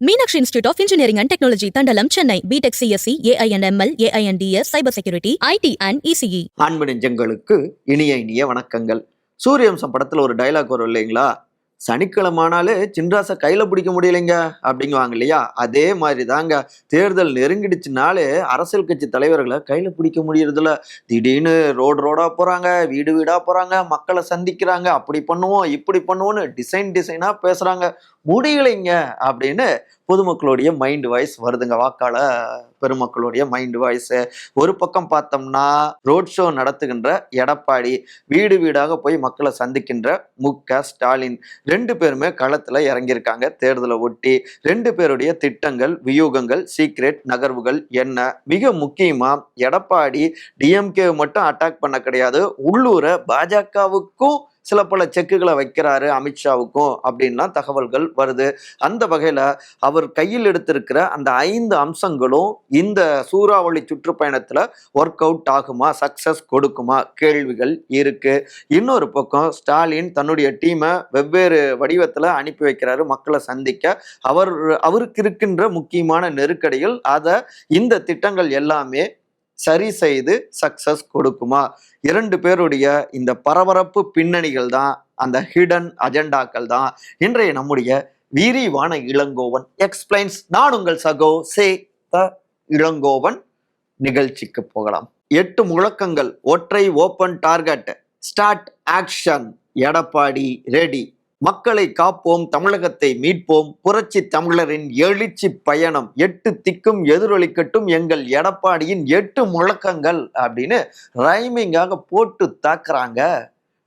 Meenakshi Institute of Engineering and Technology Thandalam Chennai. BTech CSE AI and ML AI and DS cyber security IT and ECE அன்பு நெஞ்சங்களுக்கு இனிய இனிய வணக்கங்கள். சூரியவம்சம் படத்துல ஒரு டைலாக் வரும் இல்லைங்களா? சனிக்கிழமானாலே சின்ராசை கையில பிடிக்க முடியலைங்க அப்படிங்குவாங்க இல்லையா? அதே மாதிரி தாங்க தேர்தல் நெருங்கிடுச்சுனாலே அரசியல் கட்சி தலைவர்களை கையில பிடிக்க முடியறதில்ல. திடீர்னு ரோடு ரோடா போறாங்க வீடு வீடா போறாங்க மக்களை சந்திக்கிறாங்க அப்படி பண்ணுவோம் இப்படி பண்ணுவோம்னு டிசைன் டிசைனா பேசுறாங்க. முடியலைங்க அப்படின்னு பொதுமக்களுடைய மைண்ட் வாய்ஸ் வருதுங்க வாக்காள பெருமக்களுடைய மைண்ட் வாய்ஸ் ஒரு பக்கம் பார்த்தோம்னா ரோட் ஷோ நடத்துகின்ற எடப்பாடி வீடு வீடாக போய் மக்களை சந்திக்கின்ற மு க ஸ்டாலின் ரெண்டு பேருமே களத்துல இறங்கியிருக்காங்க. தேர்தலை ஒட்டி ரெண்டு பேருடைய திட்டங்கள் வியூகங்கள் சீக்ரெட் நகர்வுகள் என்ன? மிக முக்கியமா எடப்பாடி டிஎம்கே மட்டும் அட்டாக் பண்ண கிடையாது. உள்ளூரை பாஜகவுக்கும் சில பல செக்குகளை வைக்கிறாரு அமித்ஷாவுக்கும் அப்படின்லாம் தகவல்கள் வருது. அந்த வகையில் அவர் கையில் எடுத்திருக்கிற அந்த ஐந்து அம்சங்களும் இந்த சூறாவளி சுற்றுப்பயணத்தில் ஒர்க் அவுட் ஆகுமா? சக்சஸ் கொடுக்குமா? கேள்விகள் இருக்கு. இன்னொரு பக்கம் ஸ்டாலின் தன்னுடைய டீமை வெவ்வேறு வடிவத்தில் அனுப்பி வைக்கிறாரு. மக்களை சந்திக்க அவர் அவருக்கு இருக்கின்ற முக்கியமான நெருக்கடிகள் அதை இந்த திட்டங்கள் எல்லாமே சரி செய்து சக்சஸ் கொடுக்குமா? இரண்டு பேருடைய இந்த பரபரப்பு பின்னணிகள் தான் அந்த ஹிடன் அஜெண்டாக்கள் தான். இன்றைய நம்முடைய விரிவான இளங்கோவன் எக்ஸ்பிளைன்ஸ் நான் உங்கள் சகோ சே த இளங்கோவன் நிகழ்ச்சிக்கு போகலாம். எட்டு முழக்கங்கள் ஒற்றை open target start action Edappadi ready மக்களை காப்போம் தமிழகத்தை மீட்போம். புரட்சி தமிழரின் எழுச்சி பயணம். எட்டு திக்கும் எதிரொலிக்கட்டும் எங்கள் எடப்பாடியின் எட்டு முழக்கங்கள் அப்படின்னு ரைமிங்காக போட்டு தாக்குறாங்க.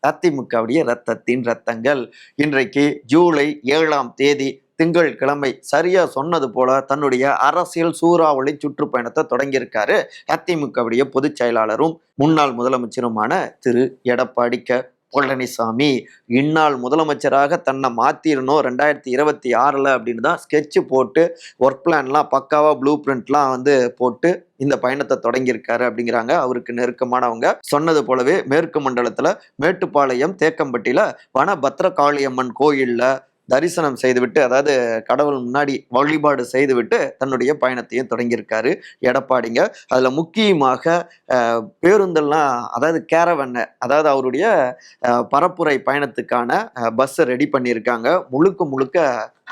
அதிமுகவுடைய ரத்தத்தின் ரத்தங்கள் இன்றைக்கு ஜூலை ஏழாம் தேதி திங்கட்கிழமை சரியா சொன்னது போல தன்னுடைய அரசியல் சூறாவளி சுற்றுப்பயணத்தை தொடங்கியிருக்காரு. அதிமுகவுடைய பொதுச் செயலாளரும் முன்னாள் முதலமைச்சருமான திரு எடப்பாடி க. பழனிசாமி இந்நாள் முதலமைச்சராக தன்னை மாத்திரணும் ரெண்டாயிரத்தி இருபத்தி ஆறில் அப்படின்னு தான் ஸ்கெட்சு போட்டு ஒர்க் பிளான்லாம் பக்காவாக ப்ளூ பிரிண்ட்லாம் வந்து போட்டு இந்த பயணத்தை தொடங்கியிருக்காரு அப்படிங்கிறாங்க. அவருக்கு நெருக்கமானவங்க. சொன்னது போலவே மேற்கு மண்டலத்தில் மேட்டுப்பாளையம் தேக்கம்பட்டியில் வன பத்ரகாளியம்மன் கோயிலில் தரிசனம் செய்துவிட்டு அதாவது கடவுள் முன்னாடி வழிபாடு செய்துவிட்டு தன்னுடைய பயணத்தையும் தொடங்கியிருக்காரு எடப்பாடிங்க. அதில் முக்கியமாக பேருந்தெல்லாம் அதாவது கேரவன்னை அதாவது அவருடைய பரப்புரை பயணத்துக்கான பஸ்ஸை ரெடி பண்ணியிருக்காங்க. முழுக்க முழுக்க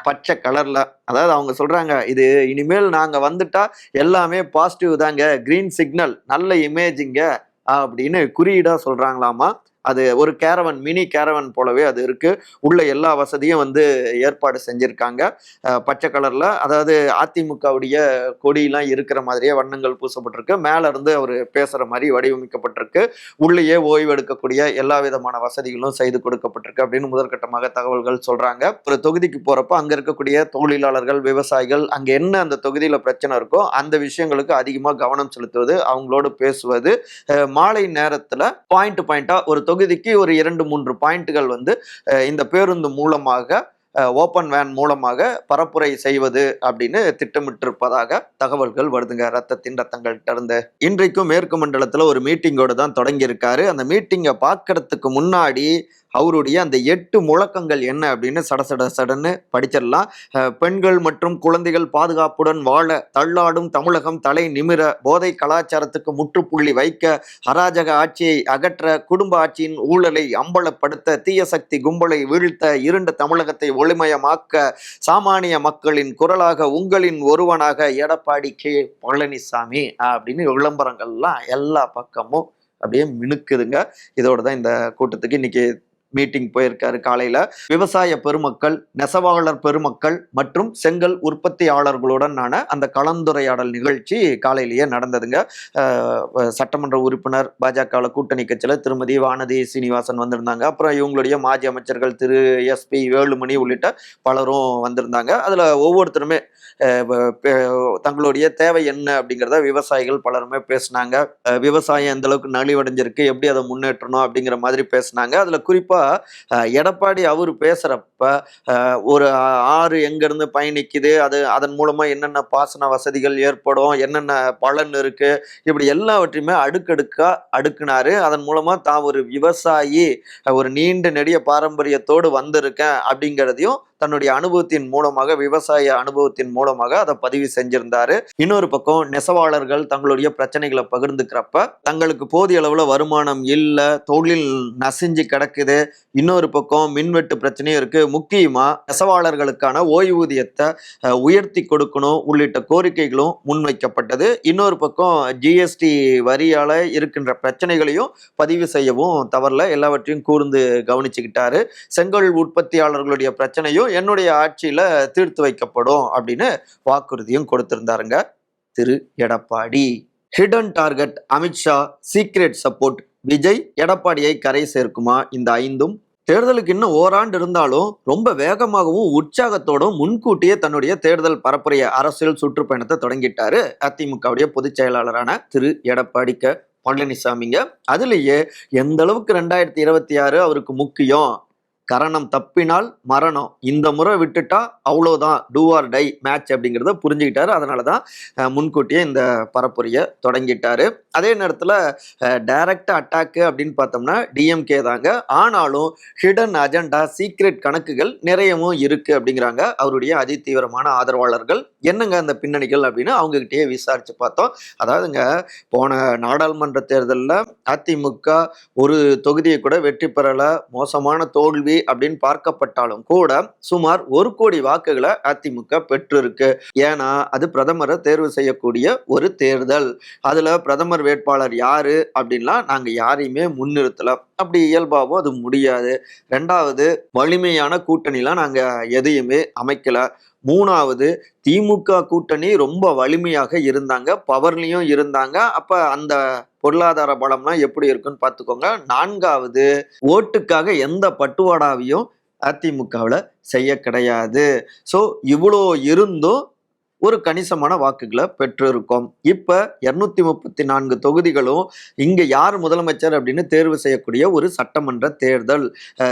பச்சை கலரில் அதாவது அவங்க சொல்கிறாங்க இது இனிமேல் நாங்கள் வந்துட்டா எல்லாமே பாசிட்டிவ் தாங்க க்ரீன் சிக்னல் நல்ல இமேஜிங்க அப்படின்னு குறியீடாக சொல்கிறாங்களாமா அது ஒரு கேரவன் மினி கேரவன் போலவே அது இருக்கு. உள்ள எல்லா வசதியும் வந்து ஏற்பாடு செஞ்சிருக்காங்க. பச்சை கலர்ல அதாவது அதிமுகவுடைய கொடியெல்லாம் இருக்கிற மாதிரியே வண்ணங்கள் பூசப்பட்டிருக்கு. மேல இருந்து அவர் பேசுற மாதிரி வடிவமைக்கப்பட்டிருக்கு. உள்ளேயே ஓய்வு எடுக்கக்கூடிய எல்லா விதமான வசதிகளும் செய்து கொடுக்கப்பட்டிருக்கு அப்படின்னு முதற்கட்டமாக தகவல்கள் சொல்றாங்க. ஒரு தொகுதிக்கு போறப்ப அங்க இருக்கக்கூடிய தொழிலாளர்கள் விவசாயிகள் அங்க என்ன அந்த தொகுதியில பிரச்சனை இருக்கோ அந்த விஷயங்களுக்கு அதிகமாக கவனம் செலுத்துவது அவங்களோடு பேசுவது மாலை நேரத்துல பாயிண்ட் பாயிண்டா ஒரு தொகுதி பகுதிக்கு ஒரு இரண்டு மூன்று பாயிண்ட்டுகள் வந்து இந்த பேருந்து மூலமாக ஓப்பன் வேன் மூலமாக பரப்புரை செய்வது அப்படின்னு திட்டமிட்டிருப்பதாக தகவல்கள் வருதுங்க. ரத்தத்தின் ரத்தங்கள்கிட்ட இருந்து இன்றைக்கும் மேற்கு மண்டலத்தில் ஒரு மீட்டிங்கோடு தான் தொடங்கியிருக்காரு. அந்த மீட்டிங்கை பார்க்கறதுக்கு முன்னாடி அவருடைய அந்த எட்டு முழக்கங்கள் என்ன அப்படின்னு சட சட சடன்னு படிச்சிடலாம். பெண்கள் மற்றும் குழந்தைகள் பாதுகாப்புடன் வாழ தள்ளாடும் தமிழகம் தலை நிமிர போதை கலாச்சாரத்துக்கு முற்றுப்புள்ளி வைக்க அராஜக ஆட்சியை அகற்ற குடும்ப ஆட்சியின் ஊழலை அம்பலப்படுத்த தீய சக்தி கும்பலை வீழ்த்த இருண்ட தமிழகத்தை ஒளிமயமாக்க சாமானிய மக்களின் குரலாக உங்களின் ஒருவனாக எடப்பாடி கே. பழனிசாமி அப்படின்னு விளம்பரங்கள்லாம் எல்லா பக்கமும் அப்படியே மினுக்குதுங்க. இதோட தான் இந்த கூட்டத்துக்கு இன்னைக்கு மீட்டிங் போயிருக்காரு. காலையில விவசாய பெருமக்கள் நெசவாளர் பெருமக்கள் மற்றும் செங்கல் உற்பத்தியாளர்களுடனான அந்த கலந்துரையாடல் நிகழ்ச்சி காலையிலேயே நடந்ததுங்க. சட்டமன்ற உறுப்பினர் பாஜக கூட்டணி கட்சியில் திருமதி வானதி சீனிவாசன் வந்திருந்தாங்க. அப்புறம் இவங்களுடைய மாஜி அமைச்சர்கள் திரு எஸ்பி வேலுமணி உள்ளிட்ட பலரும் வந்திருந்தாங்க. அதுல ஒவ்வொருத்தருமே தங்களுடைய தேவை என்ன அப்படிங்கிறத விவசாயிகள் பலருமே பேசினாங்க. விவசாயம் எந்த அளவுக்கு நலிவடைஞ்சிருக்கு எப்படி அதை முன்னேற்றணும் அப்படிங்கிற மாதிரி பேசினாங்க. அதுல குறிப்பா அப்போ எடப்பாடி அவர் பேசுறப்ப ஒரு ஆறு எங்கிருந்து பயணிக்குது அது அதன் மூலமா என்னென்ன பாசன வசதிகள் ஏற்படும் என்னென்ன பலன் இருக்கு இப்படி எல்லாவற்றையுமே அடுக்கடுக்கா அடுக்குனாரு. அதன் மூலமா தான் ஒரு விவசாயி ஒரு நீண்ட நெடிய பாரம்பரியத்தோடு வந்திருக்கேன் அப்படிங்கிறதையும் தன்னுடைய அனுபவத்தின் மூலமாக விவசாய அனுபவத்தின் மூலமாக அதை பதிவு செஞ்சிருந்தாரு. இன்னொரு பக்கம் நெசவாளர்கள் தங்களுடைய பிரச்சனைகளை பகிர்ந்துக்கிறப்ப தங்களுக்கு போதிய அளவுல வருமானம் இல்லை தொழில் நசிஞ்சு கிடக்குது. இன்னொரு பக்கம் மின்வெட்டு பிரச்சனையும் இருக்கு. முக்கியமா நெசவாளர்களுக்கான ஓய்வூதியத்தை உயர்த்தி கொடுக்கணும். உள்ளிட்ட கோரிக்கைகளும் முன்வைக்கப்பட்டது. இன்னொரு பக்கம் ஜிஎஸ்டி வரியால இருக்கின்ற பிரச்சனைகளையும் பதிவு செய்யவும் தவறல. எல்லாவற்றையும் கூர்ந்து கவனிச்சுக்கிட்டாரு. செங்கல் உற்பத்தியாளர்களுடைய பிரச்சனையும் என்னுடைய ஆட்சியில் தீர்த்து வைக்கப்படும் அப்படின்னு வாக்குறுதியும் கொடுத்திருந்தாருங்க. திரு Edappadi. Hidden target Amit Shah secret support Vijay. எடப்பாடியை கரை சேர்க்குமா? இந்த ஐந்தும். தேர்தலுக்கு இன்னும் ஓராண்டு இருந்தாலும் ரொம்ப வேகமாகவும் உற்சாகத்தோடும் முன்கூட்டியே தன்னுடைய தேர்தல் பரப்புரைய அரசியல் சுற்றுப்பயணத்தை தொடங்கிட்டாரு அதிமுகவுடைய பொதுச் செயலாளரான திரு எடப்பாடி க. பழனிசாமிங்க. அதுலேயே எந்த அளவுக்கு ரெண்டாயிரத்தி இருபத்தி ஆறு அவருக்கு முக்கியம் கரணம் தப்பினால் மரணம். இந்த முறை விட்டுட்டா அவ்வளோதான் டூ ஆர் டை மேட்ச் அப்படிங்கிறத புரிஞ்சுக்கிட்டாரு. அதனால தான் முன்கூட்டியே இந்த பரப்புரையை தொடங்கிட்டாரு. அதே நேரத்தில் டைரக்ட் அட்டாக்கு அப்படின்னு பார்த்தோம்னா டிஎம்கே தாங்க. ஆனாலும் ஹிடன் அஜெண்டா சீக்ரெட் கணக்குகள் நிறையவும் இருக்கு அப்படிங்கிறாங்க. அவருடைய அதிதீவிரமான ஆதரவாளர்கள். என்னங்க அந்த பின்னணிகள் அப்படின்னு அவங்ககிட்டயே விசாரிச்சு பார்த்தோம். அதாவதுங்க போன நாடாளுமன்ற தேர்தலில் அதிமுக ஒரு தொகுதியை கூட வெற்றி பெறல. மோசமான தோல்வி அப்படின்னு பார்க்கப்பட்டாலும் கூட சுமார் ஒரு கோடி வாக்குகளை அதிமுக பெற்றிருக்கு. ஏன்னா அது பிரதமரை தேர்வு செய்யக்கூடிய ஒரு தேர்தல். அதுல பிரதமர் வேட்பாளர் யாரு அப்படின்லாம் நாங்க யாரையுமே முன்னிறுத்தல. அப்படி இயல்பாகவும் அது முடியாது. ரெண்டாவது வலிமையான கூட்டணிலாம் நாங்க எதையுமே அமைக்கல. மூணாவது திமுக கூட்டணி ரொம்ப வலிமையாக இருந்தாங்க பவர்லையும் இருந்தாங்க. அப்ப அந்த பொருளாதார பலம்லாம் எப்படி இருக்குன்னு பார்த்துக்கோங்க. நான்காவது ஓட்டுக்காக எந்த பட்டுவாடாவையும் அதிமுகவில் செய்ய கிடையாது. ஸோ இவ்வளோ இருந்தும் ஒரு கணிசமான வாக்குகளை பெற்றிருக்கோம். இப்போ இரநூத்தி முப்பத்தி நான்கு தொகுதிகளும் இங்கே யார் முதலமைச்சர் அப்படின்னு தேர்வு செய்யக்கூடிய ஒரு சட்டமன்ற தேர்தல்.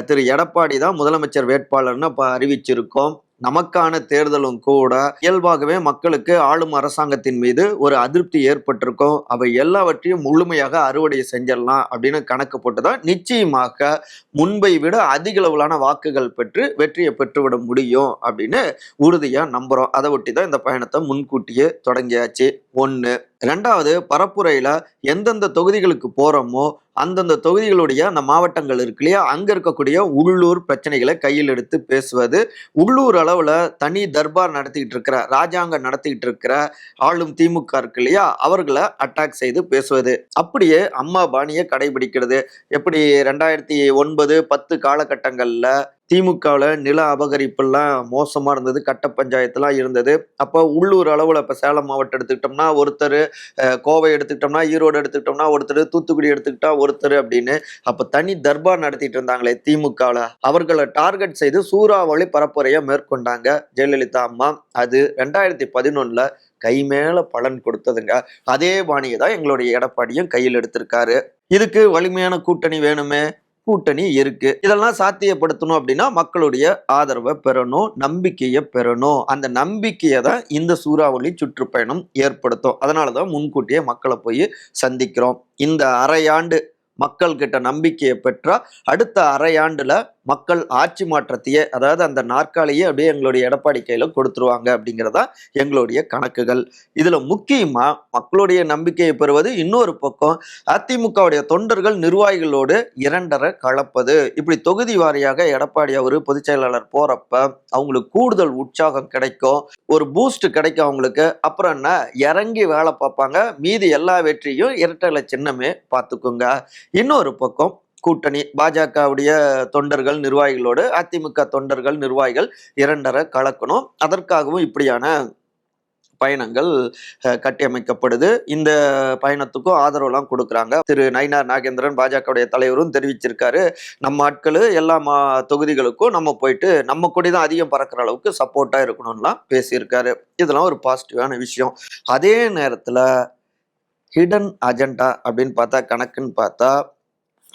திரு எடப்பாடி தான் முதலமைச்சர் வேட்பாளர்னு இப்போ அறிவிச்சிருக்கோம். நமக்கான தேர்தலும் கூட இயல்பாகவே மக்களுக்கு ஆளும் அரசாங்கத்தின் மீது ஒரு அதிருப்தி ஏற்பட்டிருக்கும். அவை எல்லாவற்றையும் முழுமையாக அறுவடை செஞ்சிடலாம் அப்படின்னு கணக்கு போட்டுதான் நிச்சயமாக முன்பை விட அதிக அளவிலான வாக்குகள் பெற்று வெற்றியை பெற்றுவிட முடியும் அப்படின்னு உறுதியாக நம்புகிறோம் அதை ஒட்டி தான் இந்த பயணத்தை முன்கூட்டியே தொடங்கியாச்சு. ஒன்று ரெண்டாவது பரப்புரையில் எந்தெந்த தொகுதிகளுக்கு போகிறோமோ அந்தந்த தொகுதிகளுடைய அந்த மாவட்டங்கள் இருக்கு இல்லையா? அங்கே இருக்கக்கூடிய உள்ளூர் பிரச்சனைகளை கையில் எடுத்து பேசுவது. உள்ளூர் அளவில் தனி தர்பார் நடத்திக்கிட்டு இருக்கிற ராஜாங்கம் நடத்திக்கிட்டு இருக்கிற ஆளும் திமுக இருக்கு இல்லையா? அவர்களை அட்டாக் செய்து பேசுவது. அப்படியே அம்மா பாணியை கடைபிடிக்கிறது. எப்படி ரெண்டாயிரத்தி ஒன்பது பத்து காலகட்டங்களில் திமுகவில் நில அபகரிப்பெல்லாம் மோசமாக இருந்தது கட்ட பஞ்சாயத்துலாம் இருந்தது. அப்போ உள்ளூர் அளவில் இப்போ சேலம் மாவட்டம் எடுத்துக்கிட்டோம்னா ஒருத்தர் கோவை எடுத்துக்கிட்டோம்னா ஈரோடு எடுத்துக்கிட்டோம்னா ஒருத்தர் தூத்துக்குடி எடுத்துக்கிட்டா ஒருத்தர் அப்படின்னு அப்போ தனி தர்பார் நடத்திட்டு இருந்தாங்களே திமுகவில். அவர்களை டார்கெட் செய்து சூறாவளி பரப்புரையை மேற்கொண்டாங்க ஜெயலலிதா அம்மா. அது ரெண்டாயிரத்தி பதினொன்றில் கை மேல பலன் கொடுத்ததுங்க. அதே பாணியை தான் எங்களுடைய எடப்பாடியும் கையில் எடுத்திருக்காரு. இதுக்கு வலிமையான கூட்டணி வேணுமே? கூட்டணி இருக்கு. இதெல்லாம் சாத்தியப்படுத்தணும் அப்படின்னா மக்களுடைய ஆதரவை பெறணும் நம்பிக்கையை பெறணும். அந்த நம்பிக்கையை தான் இந்த சூறாவளி சுற்றுப்பயணம் ஏற்படுத்தும். அதனால தான் முன்கூட்டியே மக்களை போய் சந்திக்கிறோம். இந்த அரையாண்டு மக்கள்கிட்ட நம்பிக்கையை பெற்றால் அடுத்த அரையாண்டில் மக்கள் ஆட்சி மாற்றத்தையே அதாவது அந்த நாற்காலியே அப்படியே எங்களுடைய எடப்பாடி கையில் கொடுத்துருவாங்க அப்படிங்கிறதா எங்களுடைய கணக்குகள். இதில் முக்கியமாக மக்களுடைய நம்பிக்கையை பெறுவது இன்னொரு பக்கம் அதிமுகவுடைய தொண்டர்கள் நிர்வாகிகளோடு இரண்டரை கலப்பது. இப்படி தொகுதி வாரியாக எடப்பாடி அவர் பொதுச் செயலாளர் அவங்களுக்கு கூடுதல் உற்சாகம் கிடைக்கும். ஒரு பூஸ்ட் கிடைக்கும் அவங்களுக்கு. அப்புறம் என்ன? இறங்கி வேலை பார்ப்பாங்க. மீதி எல்லா வெற்றியும் இரட்டலை சின்னமே பார்த்துக்குங்க. இன்னொரு பக்கம் கூட்டணி பாஜகவுடைய தொண்டர்கள் நிர்வாகிகளோடு அதிமுக தொண்டர்கள் நிர்வாகிகள் இரண்டரை கலக்கணும். அதற்காகவும் இப்படியான பயணங்கள் கட்டியமைக்கப்படுது. இந்த பயணத்துக்கும் ஆதரவுலாம் கொடுக்குறாங்க. திரு நயினார் நாகேந்திரன் பாஜகவுடைய தலைவரும் தெரிவிச்சிருக்காரு. நம்ம ஆட்கள் எல்லா மா தொகுதிகளுக்கும் நம்ம போயிட்டு நம்ம கொடி தான் அதிகம் பறக்கிற அளவுக்கு சப்போர்ட்டாக இருக்கணும்லாம் பேசியிருக்காரு. இதெல்லாம் ஒரு பாசிட்டிவான விஷயம். அதே நேரத்தில் ஹிடன் அஜெண்டா அப்படின்னு பார்த்தா கணக்குன்னு பார்த்தா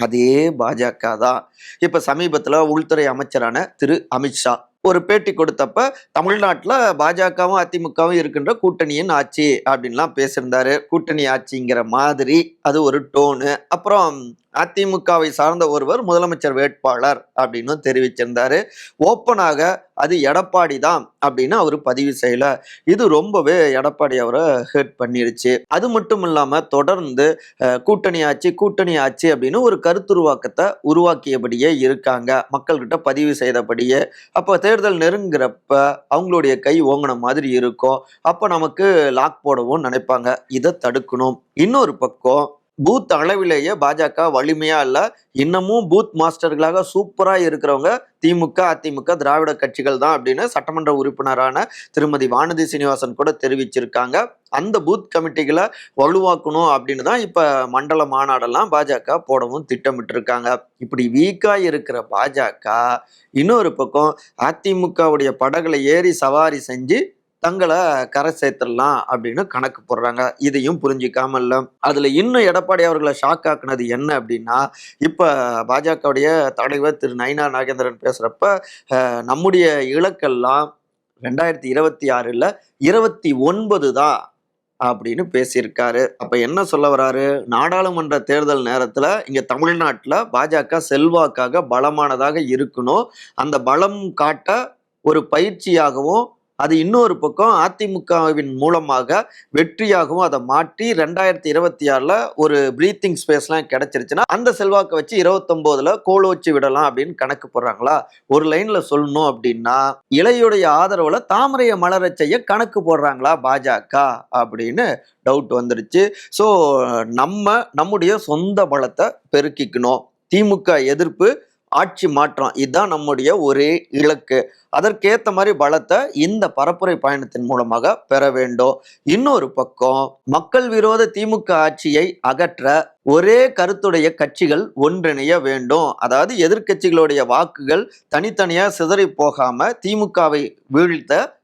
அதே பாஜக தான். இப்போ சமீபத்தில் உள்துறை அமைச்சரான திரு அமித்ஷா ஒரு பேட்டி கொடுத்தப்ப தமிழ்நாட்டில் பாஜகவும் அதிமுகவும் இருக்கின்ற கூட்டணியின் ஆட்சி அப்படின்லாம் பேசியிருந்தாரு. கூட்டணி ஆட்சிங்கிற மாதிரி அது ஒரு டோனு அப்புறம் அதிமுகவை சார்ந்த ஒருவர் முதலமைச்சர் வேட்பாளர் அப்படின்னு தெரிவிச்சிருந்தாரு. ஓப்பனாக அது எடப்பாடி தான் அப்படின்னு அவர் பதிவு செய்யல. இது ரொம்பவே எடப்பாடி அவரை ஹேட் பண்ணிருச்சு. அது மட்டும் இல்லாமல் தொடர்ந்து கூட்டணி ஆட்சி கூட்டணி ஆட்சி அப்படின்னு ஒரு கருத்துருவாக்கத்தை உருவாக்கியபடியே இருக்காங்க. மக்கள்கிட்ட பதிவு செய்தபடியே. அப்போ தேர்தல் நெருங்குறப்ப அவங்களுடைய கை ஓங்கின மாதிரி இருக்கும். அப்போ நமக்கு லாக் போடவும் நினைப்பாங்க. இதை தடுக்கணும். இன்னொரு பக்கம் பூத் அளவிலேயே பாஜக வலிமையா இல்ல. இன்னமும் பூத் மாஸ்டர்களாக சூப்பரா இருக்கிறவங்க திமுக அதிமுக திராவிட கட்சிகள் தான் அப்படின்னு சட்டமன்ற உறுப்பினரான திருமதி வானதி சீனிவாசன் கூட தெரிவிச்சிருக்காங்க. அந்த பூத் கமிட்டிகளை வலுவாக்கணும் அப்படின்னு தான் இப்ப மண்டல மாநாடெல்லாம் பாஜக போடவும் திட்டமிட்டு இருக்காங்க இப்படி வீக்கா இருக்கிற பாஜக இன்னொரு பக்கம் அதிமுகவுடைய படகுல ஏறி சவாரி செஞ்சு தங்களை கரை சேர்த்துடலாம் அப்படின்னு கணக்கு போடுறாங்க. இதையும் புரிஞ்சிக்காம இல்லை அதில் இன்னும் எடப்பாடி அவர்களை ஷாக் ஆக்குனது என்ன அப்படின்னா இப்போ பாஜகவுடைய தலைவர் திரு நயினா நாகேந்திரன் பேசுகிறப்ப நம்முடைய இலக்கெல்லாம் ரெண்டாயிரத்தி இருபத்தி ஆறில் இருபத்தி ஒன்பது தான் அப்படின்னு பேசியிருக்காரு. அப்போ என்ன சொல்ல வராரு? நாடாளுமன்ற தேர்தல் நேரத்தில் இங்கே தமிழ்நாட்டில் பாஜக செல்வாக்காக பலமானதாக இருக்கணும். அந்த பலம் காட்ட ஒரு பயிற்சியாகவும் அது இன்னொரு பக்கம் அதிமுகவின் மூலமாக வெற்றியாகவும் அதை மாற்றி ரெண்டாயிரத்தி இருபத்தி ஆறில் ஒரு பிரீத்திங் ஸ்பேஸ்லாம் கிடைச்சிருச்சுன்னா அந்த செல்வாக்கை வச்சு இருபத்தொம்போதில் கோல் வச்சு விடலாம் அப்படின்னு கணக்கு போடுறாங்களா? ஒரு லைனில் சொல்லணும் அப்படின்னா இலையுடைய ஆதரவில் தாமரையை மலரச் செய்ய கணக்கு போடுறாங்களா பாஜக அப்படின்னு டவுட் வந்துருச்சு. ஸோ நம்ம நம்முடைய சொந்த பலத்தை பெருக்கிக்கணும். திமுக எதிர்ப்பு ஆட்சி மாற்றம். இதுதான் நம்முடைய ஒரே இலக்கு. அதற்கேற்ற மாதிரி பலத்தை இந்த பரப்புரை பயணத்தின் மூலமாக பெற வேண்டும். இன்னொரு பக்கம் மக்கள் விரோத திமுக ஆட்சியை அகற்ற ஒரே கருத்துடைய கட்சிகள் ஒன்றிணைய வேண்டும். அதாவது எதிர்க்கட்சிகளுடைய வாக்குகள் தனித்தனியாக சிதறி போகாம திமுகவை வீழ்த்த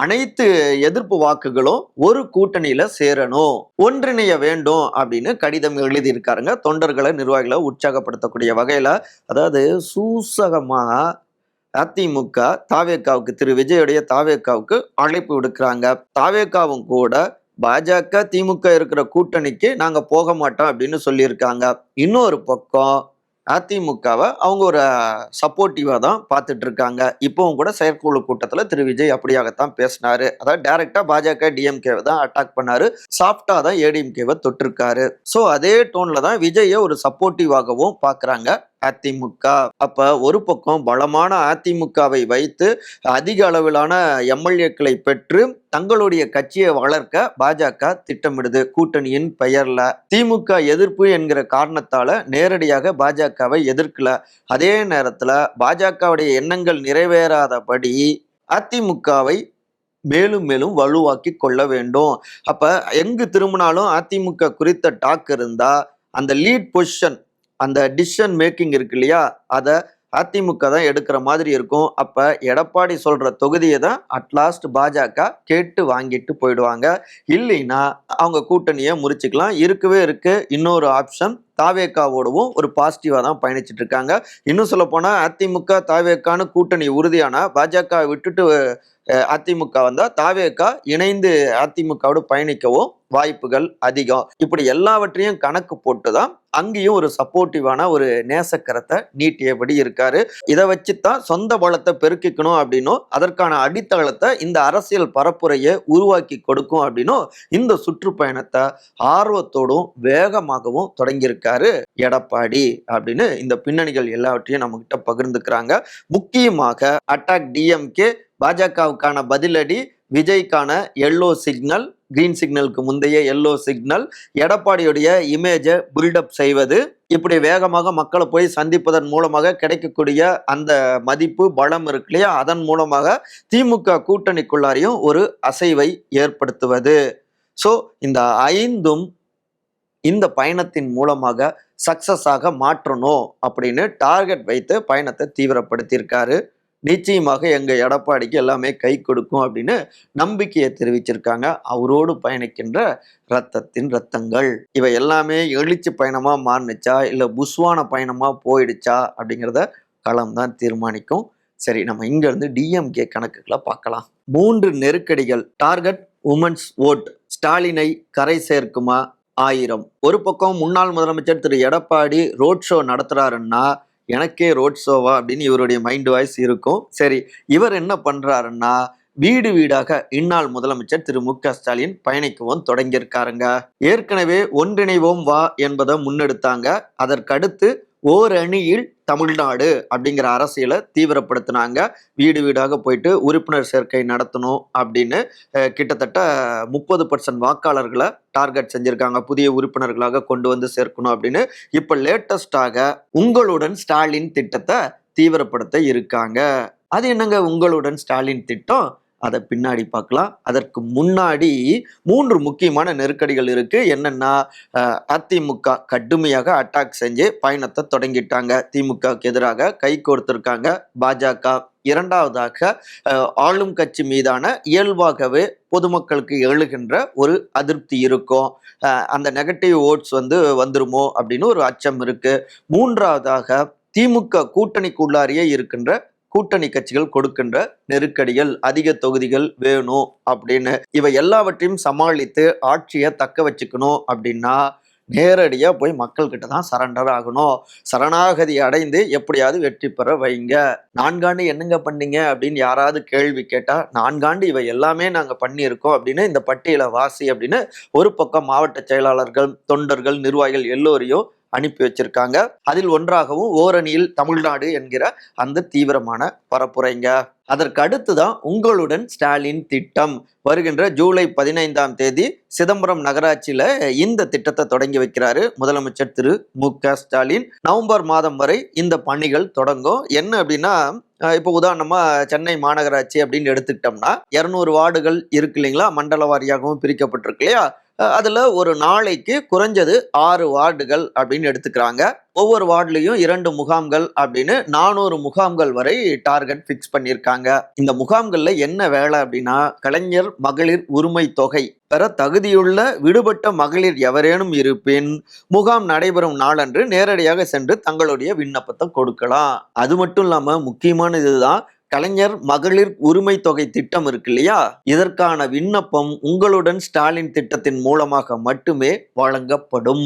அனைத்து எதிர்ப்பு வாக்குகளும் ஒரு கூட்டணியில சேரணும் ஒன்றிணைய வேண்டும் அப்படின்னு கடிதம் எழுதியிருக்காருங்க. தொண்டர்களை நிர்வாகிகளை உற்சாகப்படுத்தக்கூடிய வகையில அதாவது சூசகமா அதிமுக தாவேக்காவுக்கு திரு விஜயுடைய தாவேக்காவுக்கு அழைப்பு விடுக்கிறாங்க. தாவேக்காவும் கூட பாஜக திமுக இருக்கிற கூட்டணிக்கு நாங்க போக மாட்டோம் அப்படின்னு சொல்லியிருக்காங்க. இன்னொரு பக்கம் அதிமுகவை அவங்க ஒரு சப்போர்ட்டிவாக தான் பார்த்துட்டு இருக்காங்க இப்போவும் கூட செயற்குழு கூட்டத்தில் திரு. விஜய் அப்படியாகத்தான் பேசினாரு. அதாவது டைரக்டா பாஜக டிஎம்கேவை தான் அட்டாக் பண்ணாரு. சாஃப்டா தான் ஏடிஎம்கேவை தொட்டிருக்காரு. ஸோ அதே டோன்ல தான் விஜயை ஒரு சப்போர்ட்டிவாகவும் பார்க்குறாங்க. அதிமுக. அப்ப ஒரு பக்கம் பலமான அதிமுகவை வைத்து அதிக அளவிலான எம்எல்ஏக்களை பெற்று தங்களுடைய கட்சியை வளர்க்க பாஜக திட்டமிடுது. கூட்டணியின் பெயர்ல திமுக எதிர்ப்பு என்கிற காரணத்தால நேரடியாக பாஜகவை எதிர்க்கல. அதே நேரத்துல பாஜகவுடைய எண்ணங்கள் நிறைவேறாதபடி அதிமுகவை மேலும் மேலும் வலுவாக்கி கொள்ள வேண்டும். அப்ப எங்கு திரும்பினாலும் அதிமுக குறித்த டாக் இருந்தா அந்த லீட் பொசிஷன் அந்த டிசிஷன் மேக்கிங் இருக்கு இல்லையா? அதை அதிமுக தான் எடுக்கிற மாதிரி இருக்கும். அப்போ எடப்பாடி சொல்கிற தொகுதியை தான் அட்லாஸ்ட் பாஜக கேட்டு வாங்கிட்டு போயிடுவாங்க. இல்லைன்னா அவங்க கூட்டணியை முறிச்சுக்கலாம். இருக்கவே இருக்கு. இன்னொரு ஆப்ஷன் தாவேக்காவோடவும் ஒரு பாசிட்டிவாக தான் பயணிச்சுட்டு இருக்காங்க இன்னும் சொல்ல அதிமுக தாவேக்கான்னு கூட்டணி உறுதியான பாஜக விட்டுட்டு அதிமுக வந்தால் தாவேக்கா இணைந்து அதிமுகவோடு பயணிக்கவும் வாய்ப்புகள் அதிகம். இப்படி எல்லாவற்றையும் கணக்கு போட்டு தான் அங்கேயும் ஒரு சப்போர்ட்டிவான ஒரு நேசக்கரத்தை நீட்டியபடி இருக்காரு. இதை வச்சு தான் சொந்த பலத்தை பெருக்கிக்கணும் அப்படின்னும் அதற்கான அடித்தளத்தை இந்த அரசியல் பரப்புரையை உருவாக்கி கொடுக்கும் அப்படின்னும் இந்த சுற்றுப்பயணத்தை ஆர்வத்தோடும் வேகமாகவும் தொடங்கியிருக்காரு. எடப்பாடி அப்படின்னு. இந்த பின்னணிகள் எல்லாவற்றையும் நம்ம கிட்ட பகிர்ந்துக்கிறாங்க. முக்கியமாக அட்டாக் டிஎம்கே பாஜகவுக்கான பதிலடி விஜய்க்கான எல்லோ சிக்னல் கிரீன் சிக்னலுக்கு முந்தைய எல்லோ சிக்னல் எடப்பாடியுடைய இமேஜை பில்டப் செய்வது. இப்படி வேகமாக மக்களை போய் சந்திப்பதன் மூலமாக கிடைக்கக்கூடிய அந்த மதிப்பு பலம் இருக்கு இல்லையா? அதன் மூலமாக திமுக கூட்டணிக்குள்ளாரையும் ஒரு அசைவை ஏற்படுத்துவது. ஸோ இந்த ஐந்தும் இந்த பயணத்தின் மூலமாக சக்சஸாக மாற்றணும் அப்படின்னு டார்கெட் வைத்து பயணத்தை தீவிரப்படுத்தியிருக்காரு. நிச்சயமாக எங்கள் எடப்பாடிக்கு எல்லாமே கை கொடுக்கும் அப்படின்னு நம்பிக்கையை தெரிவிச்சிருக்காங்க. அவரோடு பயணிக்கின்ற ரத்தத்தின் ரத்தங்கள். இவை எல்லாமே எழுச்சி பயணமாக மாறுனுச்சா? இல்லை புஸ்வான பயணமாக போயிடுச்சா? அப்படிங்கிறத களம் தான் தீர்மானிக்கும். சரி நம்ம இங்கேருந்து டிஎம்கே கணக்குகளை பார்க்கலாம். மூன்று நெருக்கடிகள். டார்கெட் உமன்ஸ் ஓட் ஸ்டாலினை கரை சேர்க்குமா? ஆயிரம். ஒரு பக்கம் முன்னாள் முதலமைச்சர் திரு. எடப்பாடி ரோட் ஷோ நடத்துறாருன்னா எனக்கே ரோட் ஷோவா அப்படின்னு இவருடைய மைண்ட் வாய்ஸ் இருக்கும். சரி இவர் என்ன பண்றாருன்னா வீடு வீடாக இந்நாள் முதலமைச்சர் திரு. மு. க. ஸ்டாலின் பயணிக்கவும் தொடங்கியிருக்காருங்க. ஏற்கனவே ஒன்றிணைவோம் வா என்பதை முன்னெடுத்தாங்க. அதற்கடுத்து ஓர் அணியில் தமிழ்நாடு அப்படிங்கிற அரசியலை தீவிரப்படுத்தினாங்க. வீடு வீடாக போயிட்டு உறுப்பினர் சேர்க்கை நடத்தணும் அப்படின்னு கிட்டத்தட்ட முப்பது பர்சன்ட் வாக்காளர்களை டார்கெட் செஞ்சிருக்காங்க. புதிய உறுப்பினர்களாக கொண்டு வந்து சேர்க்கணும் அப்படின்னு. இப்போ லேட்டஸ்டாக உங்களுடன் ஸ்டாலின் திட்டத்தை தீவிரப்படுத்த இருக்காங்க. அது என்னங்க உங்களுடன் ஸ்டாலின் திட்டம்? அதை பின்னாடி பார்க்கலாம். அதற்கு முன்னாடி மூன்று முக்கியமான நெருக்கடிகள் இருக்குது என்னென்னா அதிமுக கடுமையாக அட்டாக் செஞ்சு பயணத்தை தொடங்கிட்டாங்க. திமுகவுக்கு எதிராக கை கோர்த்திருக்காங்க. பாஜக இரண்டாவதாக ஆளும் கட்சி மீதான இயல்பாகவே பொதுமக்களுக்கு எழுகின்ற ஒரு அதிருப்தி இருக்கும். அந்த நெகட்டிவ் ஓட்ஸ் வந்து வந்துருமோ அப்படின்னு ஒரு அச்சம் இருக்குது மூன்றாவதாக திமுக கூட்டணிக்குள்ளாரியே இருக்கின்ற கூட்டணி கட்சிகள் கொடுக்கின்ற நெருக்கடிகள் அதிக தொகுதிகள் வேணும் அப்படின்னு இவை எல்லாவற்றையும் சமாளித்து ஆட்சியை தக்க வச்சுக்கணும் அப்படின்னா நேரடியாக போய் மக்கள்கிட்ட தான் சரண்டர் ஆகணும். சரணாகதி அடைந்து எப்படியாவது வெற்றி பெற வைங்க. நான்காண்டு என்னங்க பண்ணீங்க? அப்படின்னு யாராவது கேள்வி கேட்டால் நான்காண்டு இவை எல்லாமே நாங்கள் பண்ணியிருக்கோம் அப்படின்னு இந்த பட்டியலை வாசி அப்படின்னு ஒரு பக்கம் மாவட்ட செயலாளர்கள் தொண்டர்கள் நிர்வாகிகள் எல்லோரையும் அனுப்பி வச்சிருக்காங்க. அதில் ஒன்றாகவும் ஓரணியில் தமிழ்நாடு என்கிற அந்த தீவிரமான பரப்புரைங்க. அதற்கு அடுத்துதான் உங்களுடன் ஸ்டாலின் திட்டம். வருகின்ற ஜூலை பதினைந்தாம் தேதி சிதம்பரம் நகராட்சியில் இந்த திட்டத்தை தொடங்கி வைக்கிறாரு முதலமைச்சர் திரு மு க ஸ்டாலின். நவம்பர் மாதம் வரை இந்த பணிகள் தொடங்கும். என்ன அப்படின்னா இப்போ உதாரணமாக சென்னை மாநகராட்சி அப்படின்னு எடுத்துக்கிட்டோம்னா இரநூறு வார்டுகள் இருக்கு இல்லைங்களா? மண்டல வாரியாகவும் பிரிக்கப்பட்டிருக்கு இல்லையா? அதில் ஒரு நாளைக்கு குறைஞ்சது ஆறு வார்டுகள் அப்படின்னு எடுத்துக்கிறாங்க. ஒவ்வொரு வார்டுலையும் இரண்டு முகாம்கள் அப்படின்னு நானூறு முகாம்கள் வரை டார்கெட் ஃபிக்ஸ் பண்ணியிருக்காங்க. இந்த முகாம்களில் என்ன வேலை அப்படின்னா கலைஞர் மகளிர் உரிமை தொகை. பெற தகுதியுள்ள விடுபட்ட மகளிர் எவரேனும் இருப்பின் முகாம் நடைபெறும் நாளன்று நேரடியாக சென்று தங்களுடைய விண்ணப்பத்தை கொடுக்கலாம். அது மட்டும் இல்லாமல் முக்கியமான இதுதான் கலைஞர் மகளிர் உரிமை தொகை திட்டம் இருக்கு இல்லையா? இதற்கான விண்ணப்பம் உங்களுடன் ஸ்டாலின் திட்டத்தின் மூலமாக மட்டுமே வழங்கப்படும்.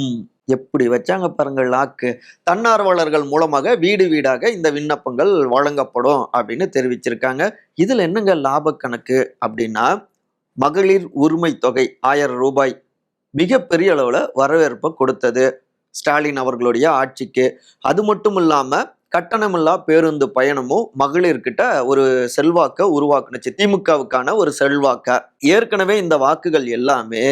எப்படி வச்சாங்க பாருங்கள் லாக்கு தன்னார்வலர்கள் மூலமாக வீடு வீடாக இந்த விண்ணப்பங்கள் வழங்கப்படும் அப்படின்னு தெரிவிச்சிருக்காங்க. இதில் என்னங்க லாப கணக்கு அப்படின்னா மகளிர் உரிமை தொகை ஆயிரம் ரூபாய் மிகப்பெரிய அளவில் வரவேற்பை கொடுத்தது ஸ்டாலின் அவர்களுடைய ஆட்சிக்கு. அது மட்டும் இல்லாமல் கட்டணமில்லா பேருந்து பயணமும் மகளிர்கிட்ட ஒரு செல்வாக்க உருவாக்குனுச்சு திமுகவுக்கான ஒரு செல்வாக்க? ஏற்கனவே இந்த வாக்குகள் எல்லாமே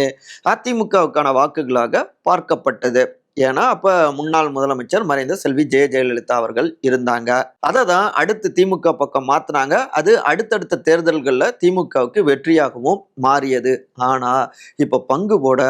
அதிமுகவுக்கான வாக்குகளாக பார்க்கப்பட்டது. ஏன்னா அப்ப முன்னாள் முதலமைச்சர் மறைந்த செல்வி ஜெய ஜெயலலிதா அவர்கள் இருந்தாங்க. அதை தான் அடுத்து திமுக பக்கம் மாத்தினாங்க. அது அடுத்தடுத்த தேர்தல்களில் திமுகவுக்கு வெற்றியாகவும் மாறியது. ஆனா இப்ப பங்கு போட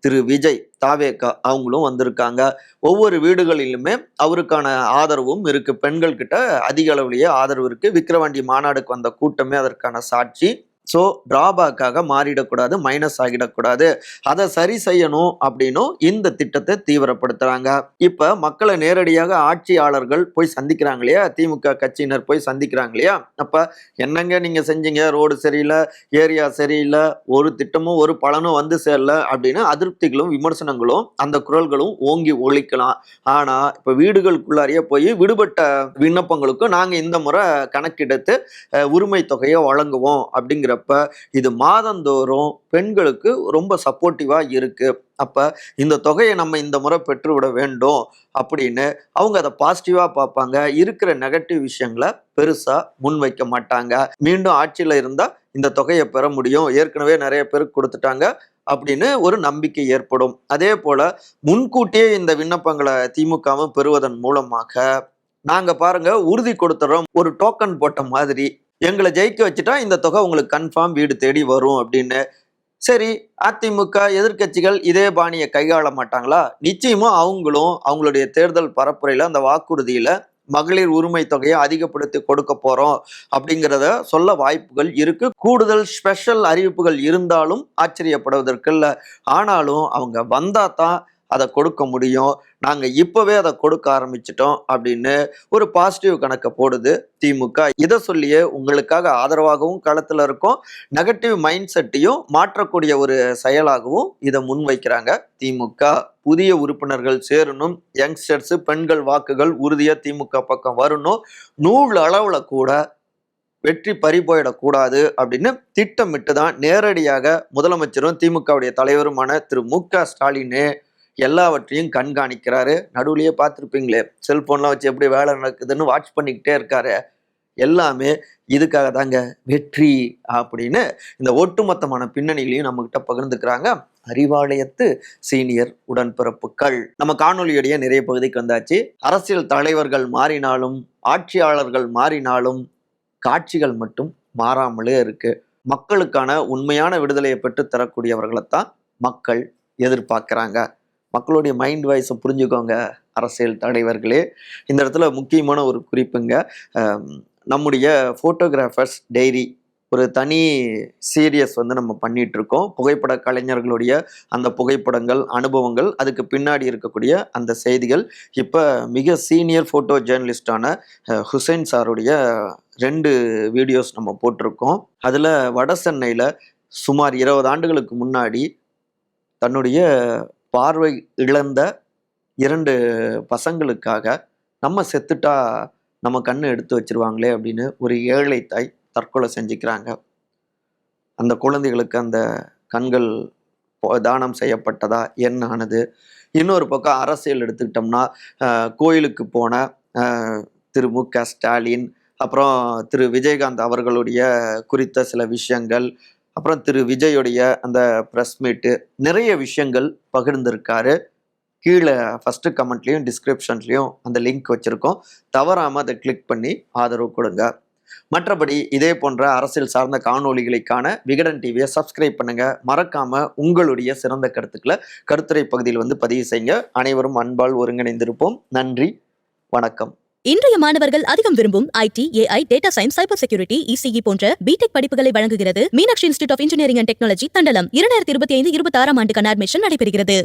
திரு விஜய் தாவேக்கா அவங்களும் வந்திருக்காங்க. ஒவ்வொரு வீடுகளிலுமே அவருக்கான ஆதரவும் இருக்கு. பெண்கள் கிட்ட அதிக அளவுலேயே ஆதரவு இருக்கு. விக்கிரவாண்டி மாநாடுக்கு வந்த கூட்டமே அதற்கான சாட்சி. ஸோ டிராபேக்காக மாறிடக்கூடாது மைனஸ் ஆகிடக்கூடாது. அதை சரி செய்யணும் அப்படின்னும் இந்த திட்டத்தை தீவிரப்படுத்துறாங்க. இப்போ மக்களை நேரடியாக ஆட்சியாளர்கள் போய் சந்திக்கிறாங்க இல்லையா? திமுக கட்சியினர் போய் சந்திக்கிறாங்க இல்லையா? அப்போ என்னங்க நீங்கள் செஞ்சீங்க? ரோடு சரியில்லை ஏரியா சரியில்லை ஒரு திட்டமும் ஒரு பலனும் வந்து சேரல அப்படின்னு அதிருப்திகளும் விமர்சனங்களும் அந்த குரல்களும் ஓங்கி ஒழிக்கலாம். ஆனால் இப்போ வீடுகளுக்குள்ளாரியே போய் விடுபட்ட விண்ணப்பங்களுக்கும் நாங்கள் இந்த முறை கணக்கெடுத்து உரிமை தொகையை வழங்குவோம் அப்படிங்கிறப்ப இது மாதந்தோறும் பெண்களுக்கு ரொம்ப சப்போர்ட்டிவாக இருக்கு. அப்போ இந்த தொகையை நம்ம இந்த முறை பெற்றுவிட வேண்டும் அப்படின்னு அவங்க அதை பாசிட்டிவாக பார்ப்பாங்க. இருக்கிற நெகட்டிவ் விஷயங்களை பெருசாக முன்வைக்க மாட்டாங்க. மீண்டும் ஆட்சியில் இருந்தால் இந்த தொகையை பெற முடியும். ஏற்கனவே நிறைய பேருக்கு கொடுத்துட்டாங்க அப்படின்னு ஒரு நம்பிக்கை ஏற்படும். அதே போல முன்கூட்டியே இந்த விண்ணப்பங்களை திமுகவும் பெறுவதன் மூலமாக நாங்கள் பாருங்க உறுதி கொடுத்துறோம் ஒரு டோக்கன் போட்ட மாதிரி எங்களை ஜெயிக்க வச்சுட்டா இந்த தொகை உங்களுக்கு கன்ஃபார்ம் வீடு தேடி வரும் அப்படின்னு. சரி அதிமுக எதிர்க்கட்சிகள் இதே பாணியை கையாள மாட்டாங்களா? நிச்சயமா அவங்களும் அவங்களுடைய தேர்தல் பரப்புரையில அந்த வாக்குறுதியில மகளிர் உரிமை தொகையை அதிகப்படுத்தி கொடுக்க போறோம் அப்படிங்கிறத சொல்ல வாய்ப்புகள் இருக்கு. கூடுதல் ஸ்பெஷல் அறிவிப்புகள் இருந்தாலும் ஆச்சரியப்படுவதற்கு இல்லை. ஆனாலும் அவங்க வந்தா தான் அதை கொடுக்க முடியும். நாங்கள் இப்போவே அதை கொடுக்க ஆரம்பிச்சிட்டோம் அப்படின்னு ஒரு பாசிட்டிவ் கணக்கை போடுது திமுக. இதை சொல்லியே உங்களுக்காக ஆதரவாகவும் களத்தில் இருக்கும். நெகட்டிவ் மைண்ட் செட்டையும் மாற்றக்கூடிய ஒரு செயலாகவும் இதை முன்வைக்கிறாங்க திமுக. புதிய உறுப்பினர்கள் சேரணும். யங்ஸ்டர்ஸு பெண்கள் வாக்குகள் உறுதியாக திமுக பக்கம் வரணும். நூல் அளவில் கூட வெற்றி பறிபோயிடக்கூடாது அப்படின்னு திட்டமிட்டு தான் நேரடியாக முதலமைச்சரும் திமுகவுடைய தலைவருமான திரு மு க ஸ்டாலினே எல்லாவற்றையும் கண்காணிக்கிறாரு. நடுவுலையே பார்த்துருப்பீங்களே செல்போன்லாம் வச்சு எப்படி வேலை நடக்குதுன்னு வாட்ச் பண்ணிக்கிட்டே இருக்காரு. எல்லாமே இதுக்காக தாங்க வெற்றி அப்படின்னு இந்த ஒட்டுமொத்தமான பின்னணிகளையும் நம்மக்கிட்ட பகிர்ந்துக்கிறாங்க. அறிவாலயத்து சீனியர் உடன்பிறப்புகள். நம்ம காணொலியுடைய நிறைய பகுதிக்கு வந்தாச்சு. அரசியல் தலைவர்கள் மாறினாலும் ஆட்சியாளர்கள் மாறினாலும் காட்சிகள் மட்டும் மாறாமலே இருக்கு. மக்களுக்கான உண்மையான விடுதலையை பெற்று தரக்கூடியவர்களைத்தான் மக்கள் எதிர்பார்க்குறாங்க. மக்களுடைய மைண்ட் வாய்ஸை புரிஞ்சுக்கோங்க அரசியல் தலைவர்களே. இந்த இடத்துல முக்கியமான ஒரு குறிப்புங்க நம்முடைய ஃபோட்டோகிராஃபர்ஸ் டைரி ஒரு தனி சீரியஸ் வந்து நம்ம பண்ணிட்டு இருக்கோம் புகைப்பட கலைஞர்களுடைய அந்த புகைப்படங்கள் அனுபவங்கள் அதுக்கு பின்னாடி இருக்கக்கூடிய அந்த செய்திகள். இப்போ மிக சீனியர் ஃபோட்டோ ஜேர்னலிஸ்டான ஹுசைன் சாருடைய ரெண்டு வீடியோஸ் நம்ம போட்டிருக்கோம். அதில் வட சென்னையில் சுமார் இருபது ஆண்டுகளுக்கு முன்னாடி தன்னுடைய பார்வை இழந்த இரண்டு பசங்களுக்காக நம்ம செத்துட்டா நம்ம கண்ணு எடுத்து வச்சிருவாங்களே அப்படின்னு ஒரு ஏழை தாய் தற்கொலை செஞ்சுக்கிறாங்க. அந்த குழந்தைகளுக்கு அந்த கண்கள் போ- தானம் செய்யப்பட்டதா? என்ன ஆனது? இன்னொரு பக்கம் அரசியல் எடுத்துக்கிட்டோம்னா கோயிலுக்கு போன திரு மு க ஸ்டாலின் அப்புறம் திரு விஜயகாந்த் அவர்களுடைய குறித்த சில விஷயங்கள் அப்புறம் திரு விஜயுடைய அந்த ப்ரெஸ் மீட்டு நிறைய விஷயங்கள் பகிர்ந்திருக்காரு. கீழே ஃபஸ்ட்டு கமெண்ட்லேயும் டிஸ்கிரிப்ஷன்லேயும் அந்த லிங்க் வச்சுருக்கோம். தவறாமல் அதை கிளிக் பண்ணி ஆதரவு கொடுங்க. மற்றபடி இதே போன்ற அரசியல் சார்ந்த காணொளிகளுக்கான விகடன் டிவியை சப்ஸ்கிரைப் பண்ணுங்க. மறக்காம உங்களுடைய சிறந்த கருத்துக்களை கருத்துரை பகுதியில் வந்து பதிவு செய்யுங்க. அனைவரும் அன்பால் ஒருங்கிணைந்திருப்போம். நன்றி. வணக்கம். இன்றைய மாணவர்கள் அதிகம் விரும்பும் IT AI data science cyber security ECE போன்ற பிடெக் படிப்புகளை வழங்குகிறது. Meenakshi Institute of Engineering and Technology Thandalam. இரண்டாயிரத்தி இருபத்தி ஐந்து இருபத்தி ஆறாம் ஆண்டுக்கான அட்மிஷன் நடைபெறுகிறது.